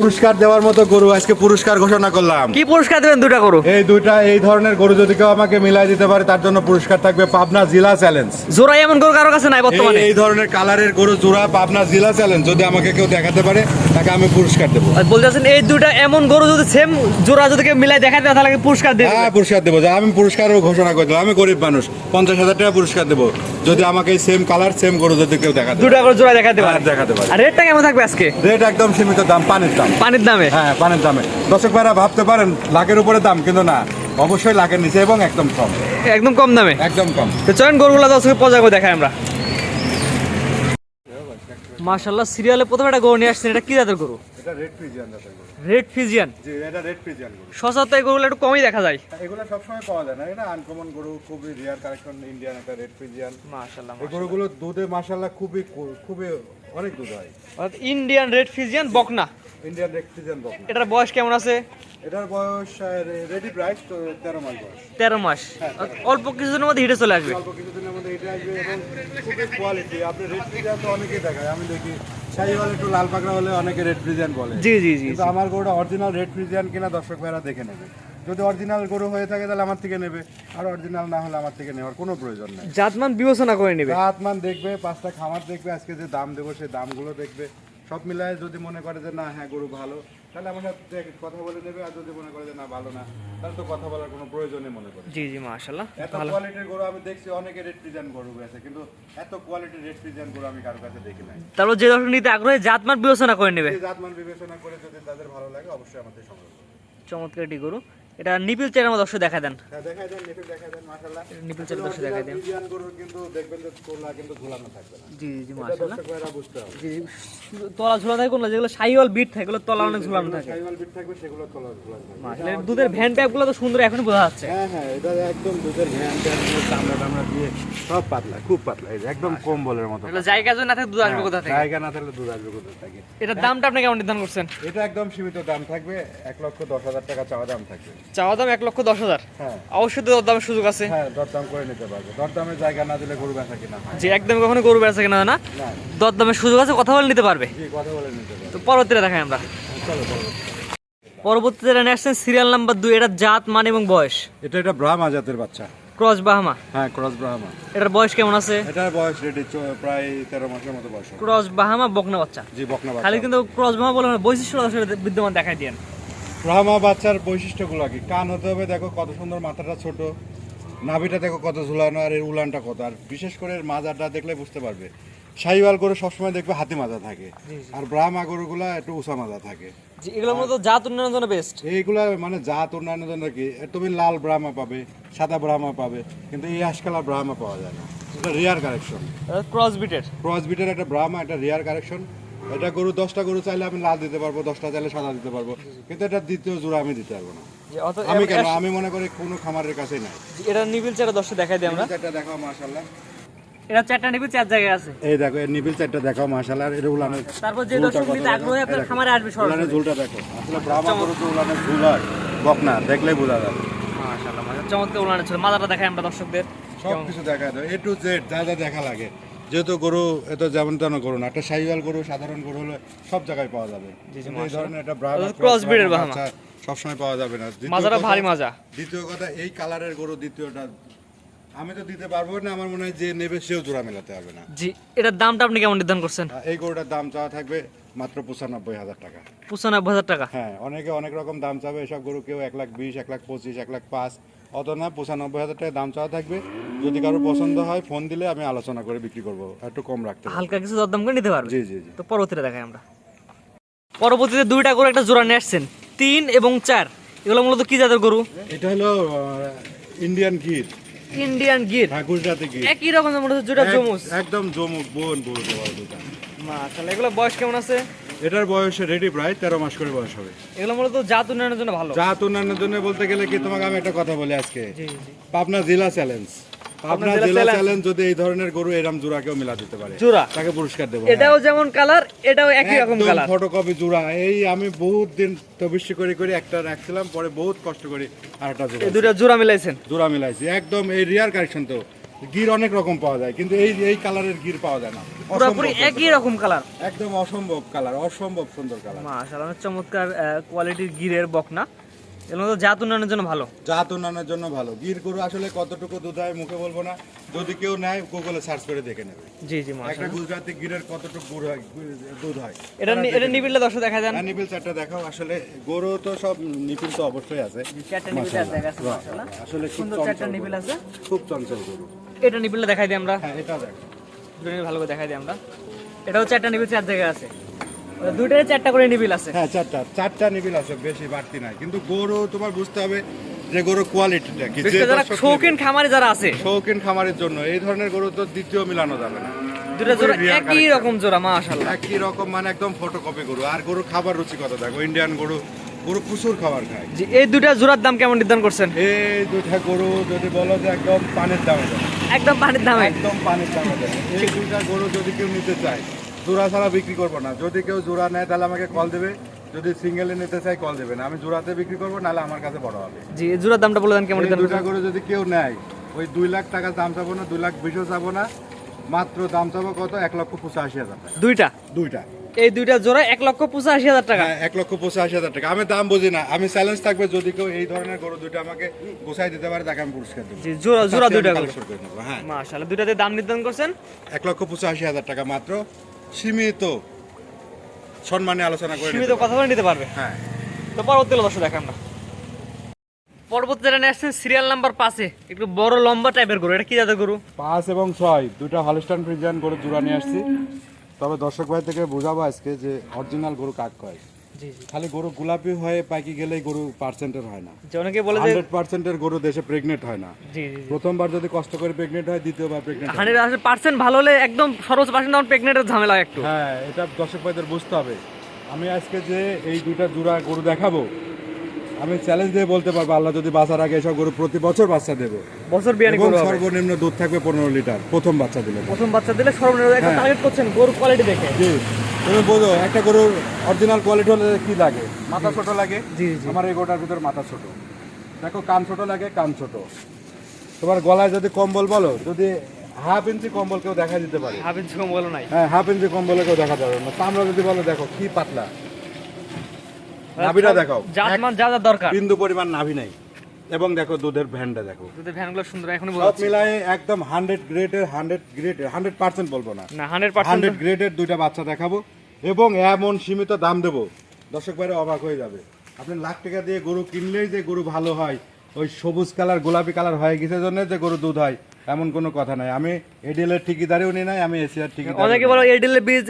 পুরস্কার দেওয়ার মতো গরু আজকে পুরস্কার ঘোষণা করলাম। কি পুরস্কার দেবেন দুটা করো এই দুইটা এই ধরনের গরু যদি কেউ আমাকে মিলাই দিতে পারে তার জন্য পুরস্কার থাকবে পাবনা জেলা চ্যালেঞ্জ। জোড়াই এমন গরু কারও কাছে নাই বর্তমানে? এই ধরনের কালারের গরু জোড়া পাবনা জেলা চ্যালেঞ্জ যদি আমাকে কেউ দেখাতে পারে তাকে আমি পুরস্কার দেবো। আর বলতেছেন এই দুটা এমন গরু যদি সেম জোড়া যদি কেউ মিলাই দেখাতে তাহলে পুরস্কার দেবে হ্যাঁ পুরস্কার দেবো। আমি পুরস্কারও ঘোষণা করে দিলাম। আমি গরিব মানুষ। পঞ্চাশ হাজার টাকা পুরস্কার দেবো। যদি আমাকে সেম কালার সেম গরু যদি কেউ দেখাতে পারে। দুটা করে জোড়া দেখাতে পারে। হ্যাঁ, দেখাতে পারে। আর রেটটা কেমন থাকবে আজকে? রেট একদম সীমিত দাম পানির দাম। পানির দামে? হ্যাঁ পানির দামে। দর্শক ভাইরা ভাবতে পারেন লাখের উপরে দাম কিন্তু না অবশ্যই লাখের নিচে এবং একদম কম। একদম কম দামে? একদম কম। তো চলেন গরুগুলো দর্শকের পজা করে দেখাই আমরা। মাশাল্লাহ সিরিয়ালে প্রথমে একটা গরু নিয়ে আসছেন এটা কি জাতের গরু? এটা রেড ফ্রিজিয়ান জাতের গরু রেড ফিজিয়ান জি এটা রেড ফ্রিজিয়ান গরু। সচরাচর এই গরুগুলো একটু কমই দেখা যায়। এগুলো সবসময় পাওয়া যায় না। এটা আনকমন গরু খুবই রেয়ার কালেকশন ইন্ডিয়ান একটা রেড ফ্রিজিয়ান মাশাল্লাহ এই গরুগুলো দুধে মাসাল্লাহ খুবই খুবই অনেক দুধ হয়। ইন্ডিয়ান রেড ফিজিয়ান বকনা। ইন্ডিয়ান রেড ফ্রিজিয়ান বকনা। এটার বয়স কেমন আছে? এটার বয়স রেডি প্রাইস তো তেরো মাস বয়স। তেরো মাস। অল্প কিছুদিনের মধ্যে হিটে চলে আসবে। অল্প কিছুদিনের মধ্যে এটা আসবে এবং খুবই কোয়ালিটি আপনি রেড ফ্রিজিয়ান তো অনেকেই দেখায় আমি দেখি। শাহিওয়াল একটু লাল পাকড়া হলে অনেকে রেড ফ্রিজিয়ান বলে। জি জি জি কিন্তু আমার গরুটা অরিজিনাল রেড ফ্রিজিয়ান কিনা দর্শক ভাইরা দেখে নেবে। যদি অরিজিনাল গরু হয়ে থাকে তাহলে আমার থেকে নেবে। আর অরিজিনাল না হলে আমার থেকে নেওয়ার কোনো প্রয়োজন নেই। জাতমান বিবেচনা করে নেবে। জাতমান দেখবে পাঁচটা খামার দেখবে আজকে যে দাম দেবো সেই দামগুলো দেখবে। সব মিলায় যদি মনে করে যে না হ্যাঁ গরু ভালো তাহলে আমার সাথে কথা বলে নেবে আর যদি মনে করে যে না ভালো না তাহলে তো কথা বলার কোনো প্রয়োজনই মনে করে। জি জি মাশাল্লাহ এত কোয়ালিটির গরু আমি দেখছি অনেকে রেড ফ্রিজিয়ান গরু আছে কিন্তু এত কোয়ালিটির রেড ফ্রিজিয়ান গরু আমি কারোর কাছে দেখি নাই। তারপর যে দর্শক নিতে আগ্রহী জাতমান বিবেচনা করে নেবে। জাতমান বিবেচনা করে যদি তাদের ভালো লাগে অবশ্যই আমাদের সংগ্রহ চমৎকার একটি গরু। এটা নিপিল চেয়ারের মতো দর্শক দেখা দেন। হ্যাঁ, দেখাই দেন নেফিল দেখাই দেন মাশাআল্লাহ। নিপিল চেয়ার দর্শক দেখা দেন। ফ্রিজিয়ান গরুর কিন্তু দেখবেন যে তোলা কিন্তু ঝুলানো থাকবে না। জি জি এটা মাশাল্লাহ বুঝতে হবে। জি তলা ঝুলানো থাকে কোনগুলো যেগুলো সাইওয়াল বিট থাকে এগুলো তলা অনেক ঝুলানো থাকে। শাহিওয়াল বিট থাকবে সেগুলো তোলা ঝুলানো থাকবে মাশাল্লাহ দুধের ভ্যান প্যাপগুলো তো সুন্দর এখনই বোঝা যাচ্ছে। হ্যাঁ হ্যাঁ এটা একদম দুধের ভ্যান ট্যান দিয়ে চামড়া টামড়া দিয়ে সব পাতলা খুব পাতলা একদম কম্বলের মতো এগুলো জায়গা যদি না থাকে দুধ আসবে কোথা থেকে? জায়গা না থাকলে দুধ আসবে কোথা থেকে? এটার দামটা আপনি কেমন নির্ধারণ করছেন? এটা একদম সীমিত দাম থাকবে এক লক্ষ দশ হাজার টাকা চাওয়া দাম থাকবে। চাওয়া দাম এক লক্ষ দশ হাজার। হ্যাঁ। অবশ্যই তো দামের সুযোগ আছে। হ্যাঁ দরদাম করে নিতে পারবে। দরদামের জায়গা না দিলে গরু বেচা কিনা যে একদম কখনো গরু কিনা না। না। দর সুযোগ আছে কথা বলে নিতে পারবে। কথা বলে নিতে পারবে। তো পরবর্তীতে দেখাই আমরা। চলো পরবর্তীতে আসছেন সিরিয়াল নাম্বার দুই এটার জাত মান এবং বয়স। এটা এটা ব্রাহ্মা জাতের বাচ্চা। ক্রস বাহামা হ্যাঁ ক্রস ব্রাহ্মা। এটার বয়স কেমন আছে? এটার বয়স রেডি প্রায় তেরো মাসের মতো বয়স ক্রস বাহামা বকনা বাচ্চা। জি বকনা বাচ্চা। খালি কিন্তু ক্রস বাহামা বলে বৈশিষ্ট্য বিদ্যমান দেখাই দিয়েন। ব্রাহ্মা বাচ্চার বৈশিষ্ট্যগুলো কি? কান হতে হবে দেখো কত সুন্দর মাথাটা ছোট নাভিটা দেখো কত ঝুলানো আর এর উলানটা কত। আর বিশেষ করে এর মাজাটা দেখলে বুঝতে পারবে। শাহিওয়াল গরু সবসময় দেখবে হাতি মাজা থাকে। আর ব্রাহ্মা গরুগুলা একটু উষা মাজা থাকে। এগুলোর মতো জাত উন্নয়নের জন্য বেস্ট এইগুলা মানে জাত উন্নয়নের জন্য কি তুমি লাল ব্রাহ্মা পাবে সাদা ব্রাহ্মা পাবে কিন্তু এই আজকাল ব্রাহ্মা পাওয়া যায় না। এটা রেয়ার কারেকশন ক্রস বিটের ক্রস বিটের একটা ব্রাহ্মা একটা রেয়ার কারেকশন এটা গরু দশটা গরু চাইলে আমি লাল দিতে পারব দশটা চাইলে সাদা দিতে পারব। কিন্তু এটা দ্বিতীয় জোড়া আমি দিতে পারব না। আমি কেন? আমি মনে করি কোনো খামারের কাছেই নাই। এটা নিবিল চারটা দশটা দেখাই দিই আমরা। চারটা দেখাও মাশাল্লাহ এটা চারটা নিবিল চার জায়গায় আছে। এই দেখো এর নিবিল চারটা দেখাও মাশাল্লাহ এর উলানের তারপর যে দর্শক নিতে আগ্রহী আপনার খামারে আসবে সরাসরি। উলানের ঝুলটা দেখো। আসলে ব্রাহ্মা গরু তো উলানের ঝুল হয় বকনা দেখলেই বোঝা যাবে। মাশাআল্লাহ মাশাআল্লাহ চমৎকার উলানের ছিল মাথাটা দেখাই আমরা দর্শকদের। সব কিছু দেখা এ টু জেড যা যা দেখা লাগে। যেহেতু গরু এত যেমন তেমন গরু না একটা সাইওয়াল গরু সাধারণ গরু হলে সব জায়গায় পাওয়া যাবে। এই ধরনের একটা Cross breed এর সবসময় পাওয়া যাবে না। মাজাটা ভারী মাজা। দ্বিতীয় কথা এই কালারের গরু দ্বিতীয়টা আমি তো দিতে পারব না আমার মনে হয় যে নেবে সেও জোড়া মেলাতে হবে না। জি এটার দামটা আপনি কেমন নির্ধারণ করছেন? এই গরুটার দাম চাওয়া থাকবে মাত্র পঁচানব্বই হাজার টাকা। পঁচানব্বই হাজার টাকা। হ্যাঁ অনেকে অনেক রকম দাম চাবে এসব গরু কেউ এক লাখ বিশ এক লাখ পঁচিশ এক লাখ পাঁচ। অত না পঁচানব্বই হাজার টাকা দাম চাওয়া থাকবে। যদি কারও পছন্দ হয় ফোন দিলে আমি আলোচনা করে বিক্রি করব। একটু কম রাখতে হালকা কিছু দরদাম করে নিতে পারবে? জি জি জি। তো পরবর্তীতে দেখাই আমরা। পরবর্তীতে দুইটা করে একটা জোড়া নিয়ে আসছেন। তিন এবং চার। এগুলো মূলত কি জাতের গরু? এটা হলো ইন্ডিয়ান গির। ইন্ডিয়ান গির। হ্যাঁ গুজরাটি গির। একই রকম হচ্ছে দুটা জমুস একদম জমুক বোন দেওয়া দুটা মাশাআল্লাহ এগুলো বয়স কেমন আছে? এটার বয়স রেডি প্রায় তেরো মাস করে বয়স হবে। এগুলো মূলত জাত উন্নয়নের জন্য ভালো। জাত উন্নয়নের জন্য বলতে গেলে কি তোমাকে আমি একটা কথা বলি আজকে। পাবনা জেলা চ্যালেঞ্জ পাবনা জেলা চ্যালেঞ্জ যদি এই ধরনের গরু এরম জোড়া কেউ মিলা দিতে পারে জোড়া তাকে পুরস্কার দেবো। এটাও যেমন কালার এটাও একই রকম কালার ফটোকপি জোড়া এই আমি বহুত দিন তবিষ্টি করে করে একটা রাখছিলাম পরে বহুত কষ্ট করে আর একটা জোড়া দুটা জোড়া মিলাইছেন। জোড়া মিলাইছি। একদম এই রিয়ার কালেকশন তো। গির অনেক রকম পাওয়া যায় কিন্তু এই এই কালারের গির পাওয়া যায় না। পুরোপুরি একই রকম কালার? একদম অসম্ভব কালার অসম্ভব সুন্দর কালার। মাশাআল্লাহ চমৎকার কোয়ালিটির গিরের বকনা। এর মধ্যে জাত উন্নয়নের জন্য ভালো। জাত উন্নয়নের জন্য ভালো। গির গরু আসলে কতটুকু দুধ হয় মুখে বলব না। যদি কেউ নেয় গুগলে সার্চ করে দেখে নেবে। জি জি একটা গুজরাটি গিরের কতটুকু গুড় হয় দুধ হয়। এটা এটা নিবিলে দর্শক দেখা যান। হ্যাঁ, নিপিল চারটা দেখাও। আসলে গরু তো সব নিপিল তো অবশ্যই আছে। চারটা নিবিল আছে আসলে খুব সুন্দর চারটা চঞ্চল গরু। এটা নিবিলটা দেখাই দিই আমরা। হ্যাঁ এটা দেখো ভালো করে দেখাই দিই আমরা। এটাও চারটা নিবিল চার জায়গায় আছে। চারটা করে নিবিল আছে। হ্যাঁ চারটা। চারটা নিবিল আছে বেশি বাড়তি নাই। কিন্তু গরু তোমার বুঝতে হবে যে গরু কোয়ালিটিটা কি? যে যারা শৌখিন খামারে যারা আছে। শৌখিন খামারের জন্য। এই ধরনের গরু তো দ্বিতীয় মিলানো যাবে না। দুটো জোড়া একই রকম জোড়া মাশাআল্লাহ। একই রকম মানে একদম ফটোকপি গরু। আর গরু খাবার রুচি কত দেখো। ইন্ডিয়ান গরু গরু প্রচুর খাবার খায়। জি এই দুইটা জোড়ার দাম কেমন নির্ধারণ করছেন? এই দুইটা গরু যদি বলো যে একদম পানির দামে দেবে একদম পানির দামে? একদম পানির দামে দেবে এই দুইটা গরু যদি কেউ নিতে চায় জোড়া ছাড়া বিক্রি করব না। যদি কেউ জোড়া নেয় তাহলে আমাকে কল দেবে। যদি সিঙ্গেলে নিতে চাই কল দেবে না। আমি জোড়াতে বিক্রি করব নাহলে আমার কাছে বড় হবে। জি জোড়ার দামটা বলে দেন কেমন দুইটা গরু যদি কেউ নেয় ওই দুই লাখ টাকা দাম চাবো না দুই লাখ বিশও চাবো না। মাত্র দাম চাবো কত? এক লক্ষ পঁচাশি হাজার টাকা। দুইটা? দুইটা। এই দুইটা জোড়া এক লক্ষ পঁচাশি হাজার টাকা। হ্যাঁ এক লক্ষ পঁচাশি হাজার টাকা। আমি দাম বুঝি না। আমি চ্যালেঞ্জ থাকবে যদি কেউ এই ধরনের গরু দুইটা আমাকে গোছাই দিতে পারে তাকে আমি পুরস্কার দেবো। জোড়া জোড়া দুইটা হ্যাঁ। মাশাআল্লাহ দুইটাতে দাম নির্ধারণ করছেন? এক লক্ষ পঁচাশি হাজার টাকা মাত্র। সীমিত সম্মানে আলোচনা করে সীমিত কথা বলে নিতে পারবে। হ্যাঁ। তো পরবর্তী দর্শক দেখান না পরবর্তী যেটা নিয়ে আসছেন সিরিয়াল নাম্বার পাঁচে। একটু বড় লম্বা টাইপের গরু। এটা কি জাতের গরু? পাঁচ এবং ছয়। দুটা হলস্টান ফ্রিজিয়ান গরু জোড়া নিয়ে আসছি। তবে দর্শক ভাই থেকে বোঝাবো আজকে যে অরিজিনাল গরু কাক কয়। খালি গরু গোলাপি হয়ে পাইকি গেলেই গরু পার্সেন্টের হয় না। অনেকে বলে যে হান্ড্রেড পার্সেন্টের গরু দেশে প্রেগনেন্ট হয় না। প্রথমবার যদি কষ্ট করে প্রেগনেন্ট হয় দ্বিতীয়বার প্রেগনেন্ট হান্ড্রেড আসলে পার্সেন্ট ভালো হলে একদম সর্বোচ্চ পার্সেন্ট তখন প্রেগনেন্টের ঝামেলা একটু। হ্যাঁ এটা দর্শক ভাইদের বুঝতে হবে। আমি আজকে যে এই দুইটা জোড়া গরু দেখাবো আমি চ্যালেঞ্জ দিয়ে বলতে পারব আল্লাহ যদি বাঁচার আগে এসব গরু প্রতি বছর বাচ্চা দেবে। বছর বিয়ানি গরু সর্বনিম্ন দুধ থাকবে পনেরো লিটার প্রথম বাচ্চা দিলে। প্রথম বাচ্চা দিলে সর্বনিম্ন একটা হ্যাঁ। টার্গেট করছেন গরু কোয়ালিটি দেখে। জি। তুমি বোঝো একটা গরুর অরিজিনাল কোয়ালিটি হলে কি লাগে? মাথা ছোট লাগে? জি জি আমার এই গোটার ভিতর মাথা ছোট। দেখো কান ছোট লাগে কান ছোট। তোমার গলায় যদি কম্বল বলো যদি হাফ ইঞ্চি কম্বল কেউ দেখা দিতে পারে। হাবিজ কম বলো নাই। হ্যাঁ হাফ ইঞ্চি কম্বলে কেউ দেখা যাবে না। চামড়া যদি বলো দেখো কি পাতলা। নাভিটা দেখো জাতমান যা যা দরকার। বিন্দু পরিমাণ নাভি নাই। এবং দেখো দুধের ভ্যানটা দেখো। দুধের ভ্যানগুলো সুন্দর এখনই সব মিলাই একদম হান্ড্রেড গ্রেডের হান্ড্রেড গ্রেডের হান্ড্রেড পার্সেন্ট বলব না। না হান্ড্রেড পার্সেন্ট হান্ড্রেড গ্রেডের দুইটা বাচ্চা দেখাবো এবং এমন সীমিত দাম দেবো। দর্শক বাইরে অবাক হয়ে যাবে। আপনি লাখ টাকা দিয়ে গরু কিনলেই যে গরু ভালো হয় ওই সবুজ কালার গোলাপি কালার হয়ে গেছে জন্য যে গরু দুধ হয় এমন কোনো কথা নাই। আমি এডিএলের ঠিকিদারিও নিই নাই আমি এশিয়ার ঠিকিদার অনেকে বলো এডিএল বীজ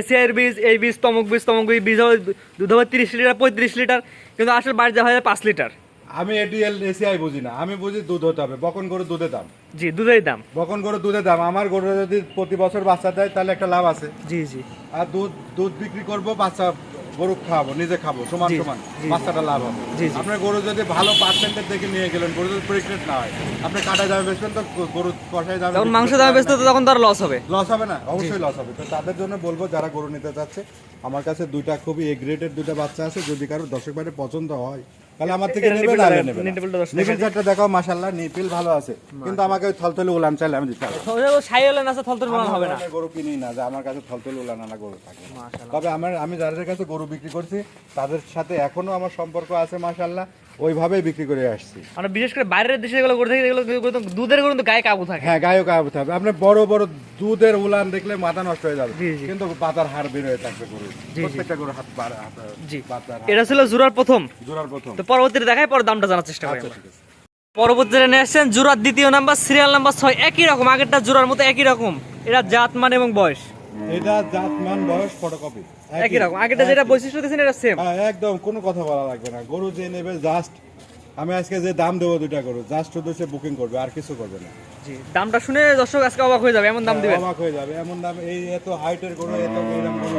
এসিআইয়ের বীজ এই বীজ তমুক বীজ তমুক বীজ বীজ হবে দুধ হবে তিরিশ লিটার পঁয়ত্রিশ লিটার কিন্তু আসলে বাড়ি যাওয়া হয় পাঁচ লিটার। আমি এডিএল এসিআই বুঝি না। আমি বুঝি দুধ হতে হবে। বকন গরু দুধের দাম। জি দুধের দাম। বকন গরু দুধের দাম। আমার গরু যদি প্রতি বছর বাচ্চা দেয় তাহলে একটা লাভ আছে। জি জি। আর দুধ দুধ বিক্রি করব বাচ্চা গরু খাব নিজে খাব সমান সমান বাচ্চাটা লাভ হবে। আপনার গরু যদি ভালো পার্সেন্টের দেখে নিয়ে গেলেন গরু যদি প্রেগনেন্ট না হয় আপনি কাটা দামে বেচবেন তো গরু কষাই দামে তখন মাংস দামে বেচতে তখন তার লস হবে। লস হবে না অবশ্যই লস হবে। তো তাদের জন্য বলব যারা গরু নিতে চাচ্ছে আমার কাছে দুইটা খুবই এ গ্রেডের দুইটা বাচ্চা আছে যদি কারও দশক বাইরে পছন্দ হয় তাহলে আমার থেকে নেবে না দেখা- নেবে নিপিল চারটা দেখাও নিপিল ভালো আছে। কিন্তু আমাকে ওই থলথলে উলান চাইলে আমি দিতে পারব। না। আছে থলথলে উলান থলতল হবে না। গরু কিনি না যে আমার কাছে থলথলে উলান আনা গরু থাকে। তবে আমার আমি যাদের কাছে গরু বিক্রি করছি তাদের সাথে এখনও আমার সম্পর্ক আছে মাশাল্লাহ ওইভাবেই বিক্রি করে আসছি। আমরা বিশেষ করে বাইরের দেশে যেগুলো করে থাকি তো দুধের গরু গায়ে কাবু থাকে। হ্যাঁ গায়ক আবতে হবে আপনার বড় বড় দুধের উলান দেখলে মাথা নষ্ট হয়ে যাবে। কিন্তু পাতার হাড় বের হয়ে থাকবে গরু প্রত্যেকটা গরু হাত জি। পাতার এটা ছিল জুরার প্রথম। জোড়ার প্রথম। তো পরবর্তীতে দেখায় পরে দামটা জানার চেষ্টা করি আচ্ছা পরবর্তীতে নিয়ে আসছেন জুরার দ্বিতীয় নাম্বার সিরিয়াল নাম্বার ছয় একই রকম আগেরটা জুরার মতো একই রকম। এটা জাত মান এবং বয়স। এটা জাতমান বয়স ফটোকপি একই রকম। আগেরটা যেটা বৈশিষ্ট্য দিয়েছেন এটা সেম হ্যাঁ একদম কোনো কথা বলা লাগবে না। গরু যে নেবে জাস্ট আমি আজকে যে দাম দেবো দুইটা গরু জাস্ট শুধু সে বুকিং করবে আর কিছু করবে না। জি দামটা শুনে দর্শক আজকে অবাক হয়ে যাবে এমন দাম দিবেন। অবাক হয়ে যাবে এমন দাম এই এত হাইটের গরু এত এরকম গরু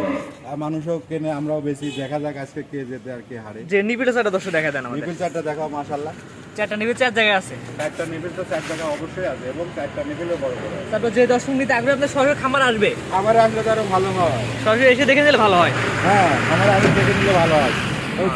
আর মানুষও কেনে আমরাও বেশি দেখা যাক আজকে কে যেতে আর কে হারে। যে নিবিড় চারটা দর্শক দেখা দেন আমাদের। নিপিল চারটা দেখাও মাশাল্লাহ চারটা নিবিড় চার জায়গায় আছে। চারটা নিপিল তো চার জায়গা অবশ্যই আছে এবং চারটা নিপিলও বড় বড় তারপর যে দর্শক নিতে আগ্রহ আপনার সরাসরি খামার আসবে? আমার আসলে তো আরও ভালো হয়। সরাসরি এসে দেখে নিলে ভালো হয়। হ্যাঁ আমার আসলে দেখে নিলে ভালো হয়।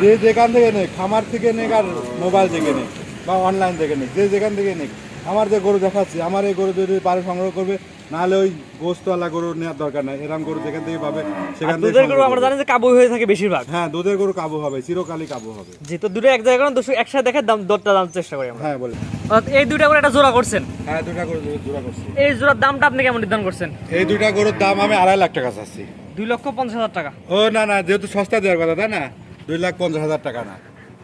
যে যেখান থেকে নেই খামার থেকে নেই আর মোবাইল থেকে নেই বা অনলাইন থেকে নেই যে যেখান থেকে নেই আমার যে গরু দেখাচ্ছি আমার এই গরু যদি পারে সংগ্রহ করবে নাহলে ওই গোস্তওয়ালা গরু নেওয়ার দরকার নাই। এরকম গরু যেখান থেকে পাবে সেখান থেকে দুধের গরু আমরা জানি যে কাবু হয়ে থাকে বেশিরভাগ। হ্যাঁ দুধের গরু কাবু হবে চিরকালই কাবু হবে। জি তো দুটো এক জায়গায় দুশো একসাথে দেখে দাম দরটা দাম চেষ্টা করি আমরা। হ্যাঁ বলে এই দুইটা করে একটা জোড়া করছেন? হ্যাঁ দুটা গরু জোড়া করছি। এই জোড়ার দামটা আপনি কেমন নির্ধারণ করছেন? এই দুটা গরুর দাম আমি আড়াই লাখ টাকা চাচ্ছি। দুই লক্ষ পঞ্চাশ হাজার টাকা। ও না না যেহেতু সস্তা দেওয়ার কথা তাই না? দুই লাখ পঞ্চাশ হাজার টাকা না।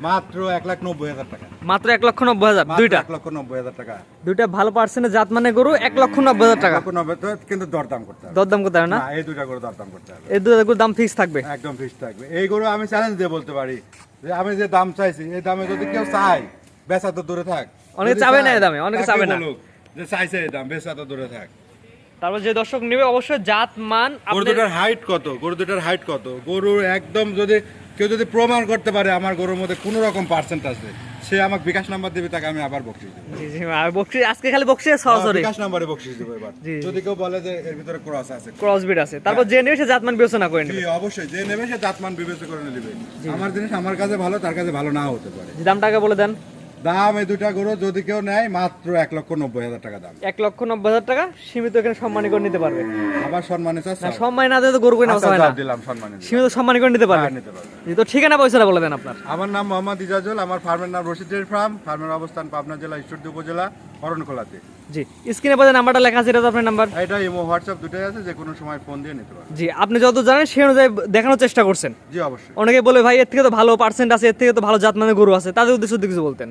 মাত্র এক লাখ নব্বই হাজার টাকা। মাত্র এক লক্ষ নব্বই হাজার দুইটা? এক লক্ষ নব্বই হাজার টাকা। দুইটা ভালো পার্সেন্টের জাত মানে গরু এক লক্ষ নব্বই হাজার টাকা। নব্বই কিন্তু দরদাম করতে হবে। দরদাম করতে হবে না? না এই দুটা গরু দরদাম করতে হবে। এই দুটো গরুর দাম ফিক্স থাকবে? একদম ফিক্স থাকবে। এই গরু আমি চ্যালেঞ্জ দিয়ে বলতে পারি যে আমি যে দাম চাইছি এই দামে যদি কেউ চাই বেচা তো দূরে থাক। অনেকে চাবে না এই দামে, অনেকে চাবে না। যে চাইছে এই দাম বেচা তো দূরে থাক। তারপর যে দর্শক নেবে অবশ্যই জাত মান গরু দুটার হাইট কত? গরু দুটার হাইট কত? গরুর একদম যদি কেউ যদি প্রমাণ করতে পারে আমার গরুর মধ্যে কোনো রকম পার্সেন্ট আছে সে আমাকে বিকাশ নাম্বার দেবে তাকে আমি আবার বকশিস দেবো। জি জি আর বকশিস আজকে খালি বকশিস সরাসরি বিকাশ নাম্বারে বকশিস দেবো এবার। জি, জি। যদি কেউ বলে যে এর ভিতরে ক্রস আছে। ক্রস বিট আছে। তারপর যে নেবে সে জাতমান বিবেচনা করে জি নেবে। অবশ্যই যে নেবে সে জাতমান বিবেচনা করে নেবে। আমার জিনিস আমার কাছে ভালো তার কাছে ভালো না হতে পারে। দামটাকে বলে দেন। দাম এই দুটা গরু যদি কেউ নেয় মাত্র এক লক্ষ নব্বই হাজার টাকা দাম। এক লক্ষ নব্বই হাজার টাকা সীমিত এখানে সম্মানী করে নিতে পারবে। আবার সম্মানে না সম্মানী না দিলে গরু করে হয় না। দিলাম সম্মানে। সীমিত সম্মানী করে নিতে পারবে। হ্যাঁ, নিতে পারবে। জি তো ঠিকানা পয়সাটা বলে দেন আপনার। আমার নাম মোহাম্মদ ইজাজুল আমার ফার্মের নাম রশিদ ফার্ম ফার্মের অবস্থান পাবনা জেলা ঈশ্বরদী উপজেলা অরণখোলাতে জি স্ক্রিনে পয়সা নাম্বারটা লেখা আছে এটা তো আপনার নাম্বার। এটা ইমো হোয়াটসঅ্যাপ দুটোই আছে যে কোনো সময় ফোন দিয়ে নিতে পারবে জি আপনি যত জানেন সেই অনুযায়ী দেখানোর চেষ্টা করছেন। জি অবশ্যই। অনেকে বলে ভাই এর থেকে তো ভালো পার্সেন্ট আছে এর থেকে তো ভালো জাত মানে গরু আছে। তাদের উদ্দেশ্যে কিছু বলতেন।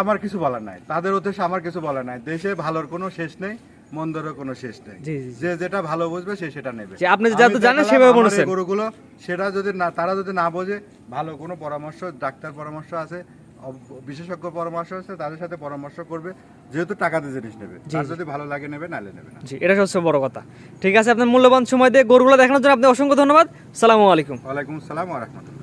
আমার কিছু বলার নাই। তাদের উদ্দেশ্যে আমার কিছু বলার নাই। দেশে ভালোর কোনো শেষ নেই মন্দরও কোনো শেষ নেই। যে যেটা ভালো বুঝবে সে সেটা নেবে। আপনি যা তো জানেন সেভাবে বলেছেন। গরুগুলো সেটা যদি না তারা যদি না বোঝে ভালো কোনো পরামর্শ ডাক্তার পরামর্শ আছে বিশেষজ্ঞ পরামর্শ আছে তাদের সাথে পরামর্শ করবে যেহেতু টাকা দিয়ে জিনিস নেবে। তার যদি ভালো লাগে নেবে নালে নেবে না। জি এটা সবচেয়ে বড় কথা। ঠিক আছে আপনার মূল্যবান সময় দিয়ে গরুগুলো দেখানোর জন্য আপনি অসংখ্য ধন্যবাদ। সালামু আলাইকুম। ওয়ালাইকুম আসসালাম ওয়া রাহমাতুল্লাহ।